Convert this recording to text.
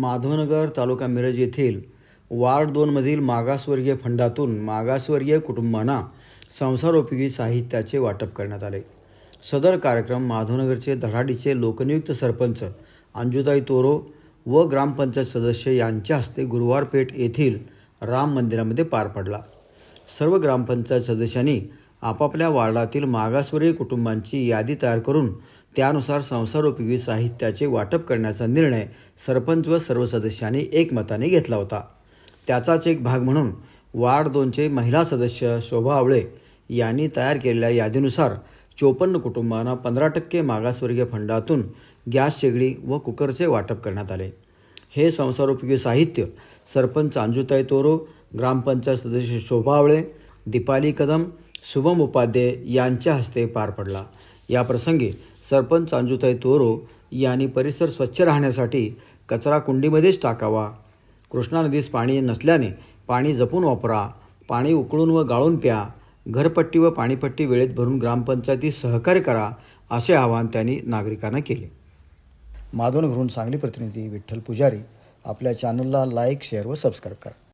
माधवनगर तालुका मिरज येथील वार्ड दोनमधील मागासवर्गीय फंडातून मागासवर्गीय कुटुंबांना संसारोपयोगी साहित्याचे वाटप करण्यात आले. सदर कार्यक्रम माधवनगरचे धडाडीचे लोकनियुक्त सरपंच अंजुताई तोरो व ग्रामपंचायत सदस्य यांच्या हस्ते गुरुवारपेठ येथील राम मंदिरामध्ये पार पडला. सर्व ग्रामपंचायत सदस्यांनी आपापल्या वार्डातील मागासवर्गीय कुटुंबांची यादी तयार करून त्यानुसार संसारोपयोगी साहित्याचे वाटप करण्याचा निर्णय सरपंच व सर्व सदस्यांनी एकमताने घेतला होता. त्याचाच एक भाग म्हणून वार्ड दोनचे महिला सदस्य शोभा आवळे यांनी तयार केलेल्या यादीनुसार चोपन्न कुटुंबांना पंधरा टक्के मागासवर्गीय फंडातून गॅस शेगडी व कुकरचे वाटप करण्यात आले. हे संसारोपयोगी साहित्य सरपंच अंजुताई तोरो ग्रामपंचायत सदस्य शोभा आवळे दीपाली कदम शुभम उपाध्ये यांच्या हस्ते पार पडला. याप्रसंगी सरपंच अंजुताई तोरो यांनी परिसर स्वच्छ राहण्यासाठी कचरा कुंडीमध्येच टाकावा. कृष्णा नदीस पाणी नसल्याने पाणी जपून वापरा. पाणी उकळून व गाळून प्या. घरपट्टी व पाणीपट्टी वेळेत भरून ग्रामपंचायतीत सहकार्य करा असे आवाहन त्यांनी नागरिकांना केले. माधवनगरहून सांगली प्रतिनिधी विठ्ठल पुजारी. आपल्या चॅनलला लाईक शेअर व सबस्क्राईब करा.